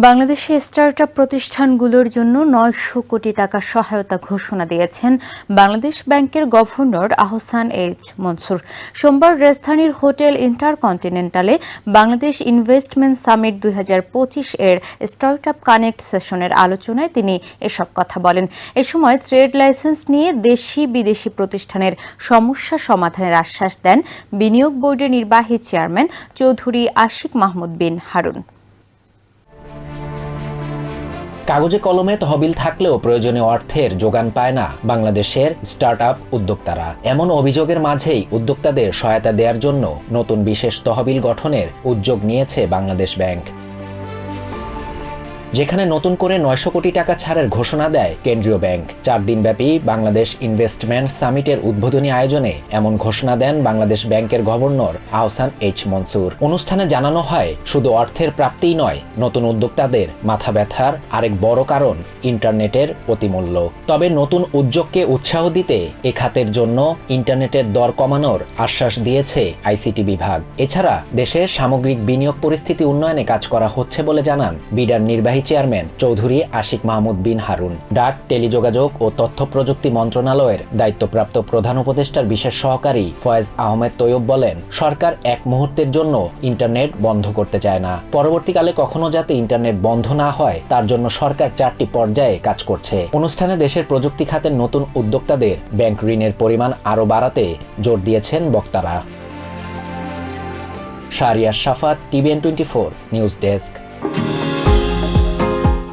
বাংলাদেশে স্টার্টআপ প্রতিষ্ঠানগুলোর জন্য নয়শো কোটি টাকা সহায়তা ঘোষণা দিয়েছেন বাংলাদেশ ব্যাংকের গভর্নর আহসান এইচ মনসুর। সোমবার রাজধানীর হোটেল ইন্টারকন্টিনেন্টালে বাংলাদেশ ইনভেস্টমেন্ট সামিট দুই হাজার পঁচিশ এর স্টার্টআপ কানেক্ট সেশনের আলোচনায় তিনি এসব কথা বলেন। এ সময় ট্রেড লাইসেন্স নিয়ে দেশি বিদেশি প্রতিষ্ঠানের সমস্যা সমাধানের আশ্বাস দেন বিনিয়োগ বোর্ডের নির্বাহী চেয়ারম্যান চৌধুরী আশিক মাহমুদ বিন হারুন। কাগজে কলমে তহবিল থাকলেও প্রয়োজনীয় অর্থের যোগান পায় না বাংলাদেশের স্টার্ট আপ উদ্যোক্তারা। এমন অভিযোগের মাঝেই উদ্যোক্তাদের সহায়তা দেওয়ার জন্য নতুন বিশেষ তহবিল গঠনের উদ্যোগ নিয়েছে বাংলাদেশ ব্যাংক। যেখানে নতুন করে নয়শো কোটি টাকা ছাড়ের ঘোষণা দেয় কেন্দ্রীয় ব্যাংক। চার দিনব্যাপী বাংলাদেশ ইনভেস্টমেন্ট সামিটের উদ্বোধনী আয়োজনে এমন ঘোষণা দেন বাংলাদেশ ব্যাংকের গভর্নর আহসান এইচ মনসুর। অনুষ্ঠানে জানানো হয়, শুধু অর্থের প্রাপ্তিই নয়, নতুন উদ্যোক্তাদের মাথা ব্যথার আরেক বড় কারণ ইন্টারনেটের অতিমূল্য। তবে নতুন উদ্যোগকে উৎসাহ দিতে এ খাতের জন্য ইন্টারনেটের দর কমানোর আশ্বাস দিয়েছে আইসিটি বিভাগ। এছাড়া দেশের সামগ্রিক বিনিয়োগ পরিস্থিতি উন্নয়নে কাজ করা হচ্ছে বলে জানান বিডার নির্বাহী চেয়ারম্যান চৌধুরী আশিক মাহমুদ বিন হারুন। ডাক, টেলিযোগাযোগ ও তথ্য প্রযুক্তি মন্ত্রণালয়ের দায়িত্বপ্রাপ্ত প্রধান উপদেষ্টার বিশেষ সহকারী ফয়েজ আহমেদ তৈয়ব বলেন, সরকার এক মুহূর্তের জন্য ইন্টারনেট বন্ধ করতে চায় না। পরবর্তীকালে কখনো যাতে ইন্টারনেট বন্ধ না হয়, তার জন্য সরকার চারটি পর্যায়ে কাজ করছে। অনুষ্ঠানে দেশের প্রযুক্তি খাতের নতুন উদ্যোক্তাদের ব্যাংক ঋণের পরিমাণ আরও বাড়াতে জোর দিয়েছেন বক্তারা। Shariya Safat TVN twenty four, news desk.